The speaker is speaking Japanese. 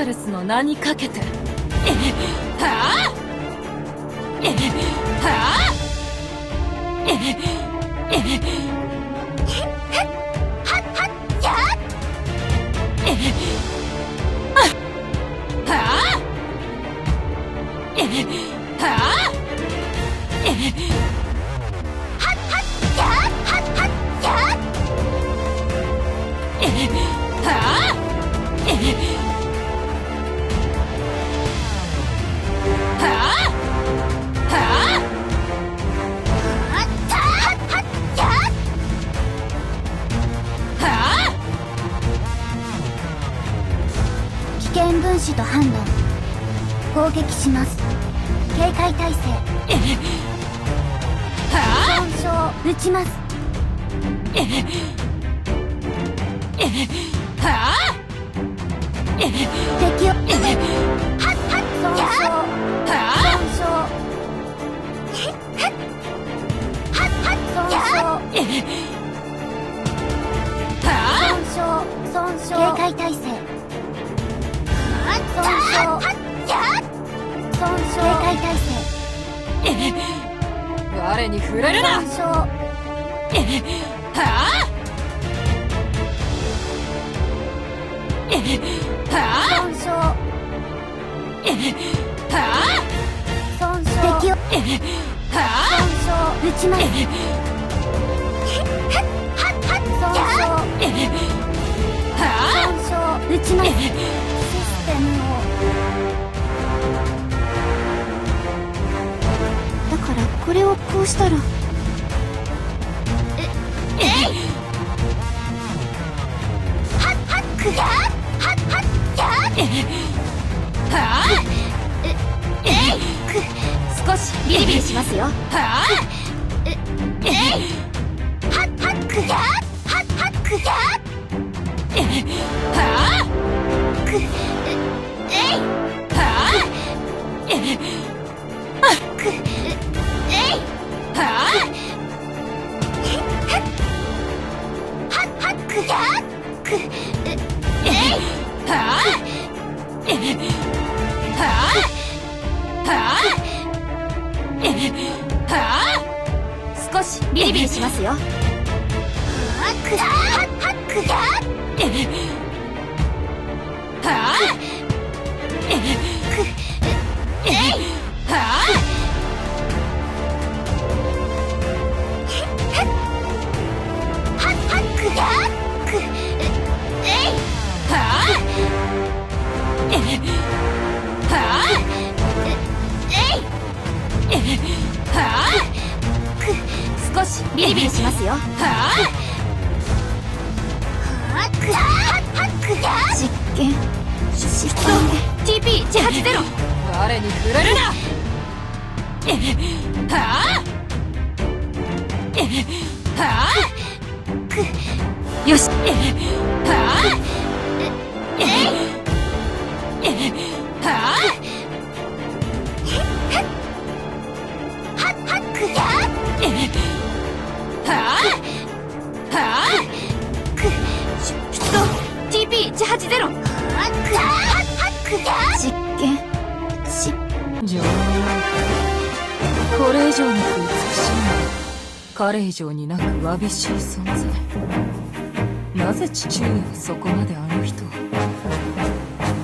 カルスの名にかけて。えはあえはあええはっはっやえはあえはあえはっはっやはっはっやえ危険分子と反応攻撃します。警戒態勢。は損傷撃ちます。あはあ敵を。損傷。はあ損傷。損は傷損傷。損傷我に触れるな。はあ？はあ損傷はあ損傷敵をはあ損傷撃ちますこれをこうしたら。ええいはっはっくやはっはっやはあえいく少しビリビリしますよはあえいはっはっくやはっはっくやはくはあ？少しビリビリしますよ。はくやははくやはあ？ビリビリしますよ。ははっくやはあ？はっくや実験実験 TP180 我に触れるなはあ？はあ？よしはあ？TP180 はっくやはっはっくや実験し情熱これ以上なく美しいの彼以上になくわびしい存在なぜ父上はそこまであの人を